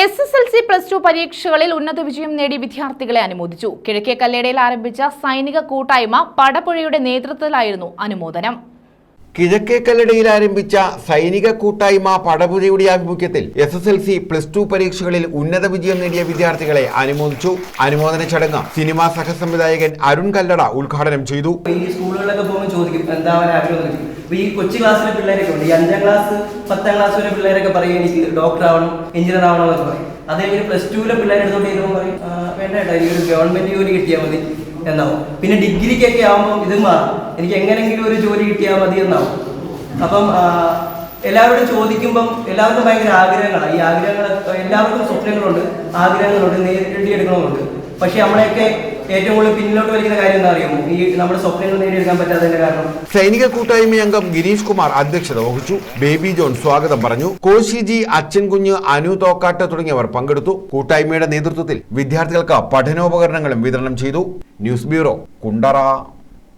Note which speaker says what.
Speaker 1: S S L C plus two പരീക്ഷകളിൽ ഉന്നത വിജയം നേടി വിദ്യാർത്ഥികളെ അനുമോദിച്ചു. കിഴക്കേ കല്ലേടയിൽ ആരംഭിച്ച സൈനിക കൂട്ടായ്മ പടപ്പുഴയുടെ നേതൃത്വത്തിലായിരുന്നു അനുമോദനം.
Speaker 2: കിഴക്കേ കല്ലടയിൽ ആരംഭിച്ച സൈനിക കൂട്ടായ്മ പടപുരയുടെ ആഭിമുഖ്യത്തിൽ S S L C plus two പരീക്ഷകളിൽ ഉന്നത വിജയം നേടിയ വിദ്യാർത്ഥികളെ അനുമോദിച്ചു. അനുമോദന ചടങ്ങ് സിനിമാ സഹസംവിധായകൻ അരുൺ കല്ലട ഉദ്ഘാടനം ചെയ്തു.
Speaker 3: ഈ സ്കൂളുകളിലൊക്കെ പോകുമ്പോൾ ചോദിക്കും എന്താ ആഗ്രഹം ചോദിക്കും ഈ കൊച്ചു ക്ലാസ്സിലെ പിള്ളേരൊക്കെ ഉണ്ട്. ഈ അഞ്ചാം ക്ലാസ് പത്താം ക്ലാസ് വരെ പിള്ളേരൊക്കെ പറയും എനിക്ക് ഡോക്ടർ ആവണം എഞ്ചിനീയർ ആവണം എന്നൊക്കെ പറയും. അതേ ഒരു പ്ലസ് ടുവിലെ പിള്ളേരെ എടുത്തോണ്ട് ചെയ്യുമ്പോൾ പറയും "ആ, വേണ്ട ഈ എനിക്കൊരു ഗവൺമെന്റ് ജോലി കിട്ടിയാൽ മതി എന്നാവും. പിന്നെ ഡിഗ്രിക്കൊക്കെ ആവുമ്പോൾ ഇത് മാറും. എനിക്ക് എങ്ങനെങ്കിലും ഒരു ജോലി കിട്ടിയാൽ മതി എന്നാവും. അപ്പം എല്ലാവരോടും ചോദിക്കുമ്പം എല്ലാവർക്കും ഭയങ്കര ആഗ്രഹങ്ങളാണ് ഈ ആഗ്രഹങ്ങൾ എല്ലാവർക്കും സ്വപ്നങ്ങളുണ്ട് ആഗ്രഹങ്ങളുണ്ട് നേടിയെടുക്കണമെന്നുണ്ട് പക്ഷെ നമ്മളെയൊക്കെ ഏറ്റവും കൂടുതൽ പിന്നിലോട്ട് വലിക്കുന്ന കാര്യം എന്താ അറിയുമോ? ഈ നമ്മുടെ സ്വപ്നങ്ങൾ നേടിയെടുക്കാൻ പറ്റാത്തതിന്റെ കാരണം.
Speaker 2: സൈനിക കൂട്ടായ്മ അംഗം ഗിരീഷ് കുമാർ അധ്യക്ഷത വഹിച്ചു. ബേബി ജോൺ സ്വാഗതം പറഞ്ഞു. കോശിജി അച്ഛൻ കുഞ്ഞ് അനു തോക്കാട്ട് തുടങ്ങിയവർ പങ്കെടുത്തു. കൂട്ടായ്മയുടെ നേതൃത്വത്തിൽ വിദ്യാർത്ഥികൾക്ക് പഠനോപകരണങ്ങളും വിതരണം ചെയ്തു. News bureau Kundara.